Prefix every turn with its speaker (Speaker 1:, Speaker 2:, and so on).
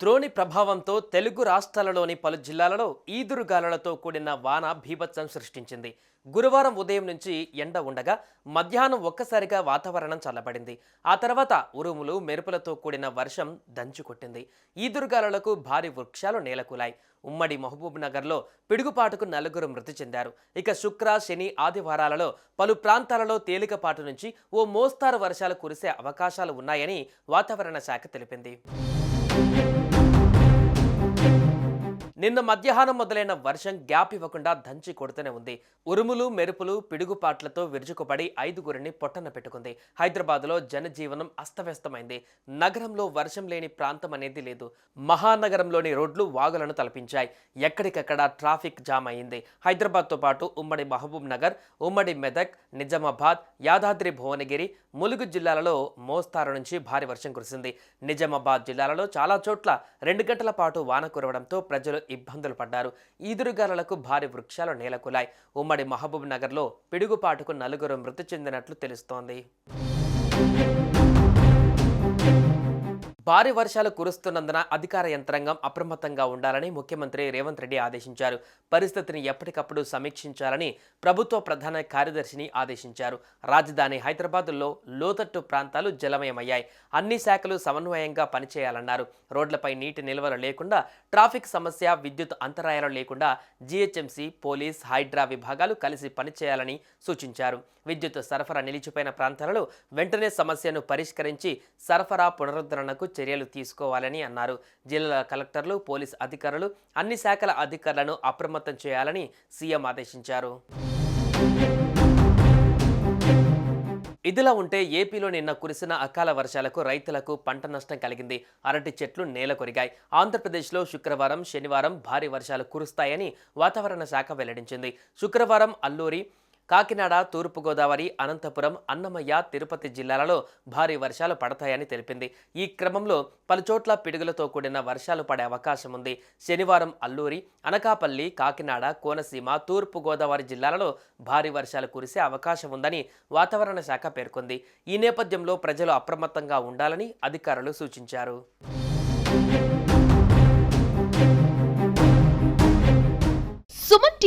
Speaker 1: ద్రోణి ప్రభావంతో తెలుగు రాష్ట్రాలలోని పలు జిల్లాలలో ఈదురుగాలులతో కూడిన వాన భీభత్సం సృష్టించింది. గురువారం ఉదయం నుంచి ఎండ ఉండగా మధ్యాహ్నం ఒక్కసారిగా వాతావరణం చల్లబడింది. ఆ తర్వాత ఉరుములు మెరుపులతో కూడిన వర్షం దంచుకొట్టింది ఈదురుగాలులకు భారీ వృక్షాలు నేలకూలాయి. ఉమ్మడి మహబూబ్ నగర్లో పిడుగుపాటుకు నలుగురు మృతి చెందారు. ఇక శుక్ర శని ఆదివారాలలో పలు ప్రాంతాలలో తేలికపాటు నుంచి ఓ మోస్తారు వర్షాలు కురిసే అవకాశాలు ఉన్నాయని వాతావరణ శాఖ తెలిపింది. నిన్న మధ్యాహ్నం మొదలైన వర్షం గ్యాప్ ఇవ్వకుండా దంచి కొడుతూనే ఉంది. ఉరుములు మెరుపులు పిడుగుపాట్లతో విరుచుకుపడి ఐదుగురిని పొట్టన పెట్టుకుంది. హైదరాబాద్లో జనజీవనం అస్తవ్యస్తమైంది. నగరంలో వర్షం లేని ప్రాంతం అనేది లేదు. మహానగరంలోని రోడ్లు వాగులను తలపించాయి. ఎక్కడికక్కడ ట్రాఫిక్ జామ్ అయింది. హైదరాబాద్తో పాటు ఉమ్మడి మహబూబ్ నగర్ ఉమ్మడి మెదక్ నిజామాబాద్ యాదాద్రి భువనగిరి ములుగు జిల్లాలలో మోస్తారు నుంచి భారీ వర్షం కురిసింది. నిజామాబాద్ జిల్లాలలో చాలా చోట్ల రెండు గంటల పాటు వాన కురవడంతో ప్రజలు ఇబ్బందులు పడ్డారు. ఈదురుగాలకు భారీ వృక్షాలు నేలకులాయి. ఉమ్మడి మహబూబ్ నగర్లో పిడుగుపాటుకు నలుగురు మృతి చెందినట్లు తెలుస్తోంది. భారీ వర్షాలు కురుస్తున్నందున అధికార యంత్రాంగం అప్రమత్తంగా ఉండాలని ముఖ్యమంత్రి రేవంత్ రెడ్డి ఆదేశించారు. పరిస్థితిని ఎప్పటికప్పుడు సమీక్షించాలని ప్రభుత్వ ప్రధాన కార్యదర్శిని ఆదేశించారు. రాజధాని హైదరాబాద్లో లోతట్టు ప్రాంతాలు జలమయమయ్యాయి. అన్ని శాఖలు సమన్వయంగా పనిచేయాలన్నారు. రోడ్లపై నీటి నిల్వలు లేకుండా ట్రాఫిక్ సమస్య విద్యుత్ అంతరాయాలు లేకుండా జీహెచ్ఎంసీ పోలీస్ హైడ్రా విభాగాలు కలిసి పనిచేయాలని సూచించారు. విద్యుత్ సరఫరా నిలిచిపోయిన ప్రాంతాలలో వెంటనే సమస్యను పరిష్కరించి సరఫరా పునరుద్ధరణకు చర్యలు తీసుకోవాలని అన్నారు. జిల్లా కలెక్టర్లు పోలీస్ అధికారులు అన్ని శాఖల అధికారులను అప్రమత్తం చేయాలని సీఎం ఆదేశించారు. ఇదిలా ఉంటే ఏపీలో నిన్న కురిసిన అకాల వర్షాలకు రైతులకు పంట నష్టం కలిగింది. అరటి చెట్లు నేల కొరిగాయి. ఆంధ్రప్రదేశ్లో శుక్రవారం శనివారం భారీ వర్షాలు కురుస్తాయని వాతావరణ శాఖ వెల్లడించింది. శుక్రవారం అల్లూరి కాకినాడ తూర్పుగోదావరి అనంతపురం అన్నమయ్య తిరుపతి జిల్లాలలో భారీ వర్షాలు పడతాయని తెలిపింది. ఈ క్రమంలో పలుచోట్ల పిడుగులతో కూడిన వర్షాలు పడే అవకాశం ఉంది. శనివారం అల్లూరి అనకాపల్లి కాకినాడ కోనసీమ తూర్పుగోదావరి జిల్లాలలో భారీ వర్షాలు కురిసే అవకాశం ఉందని వాతావరణ శాఖ పేర్కొంది. ఈ నేపథ్యంలో ప్రజలు అప్రమత్తంగా ఉండాలని అధికారులు సూచించారు.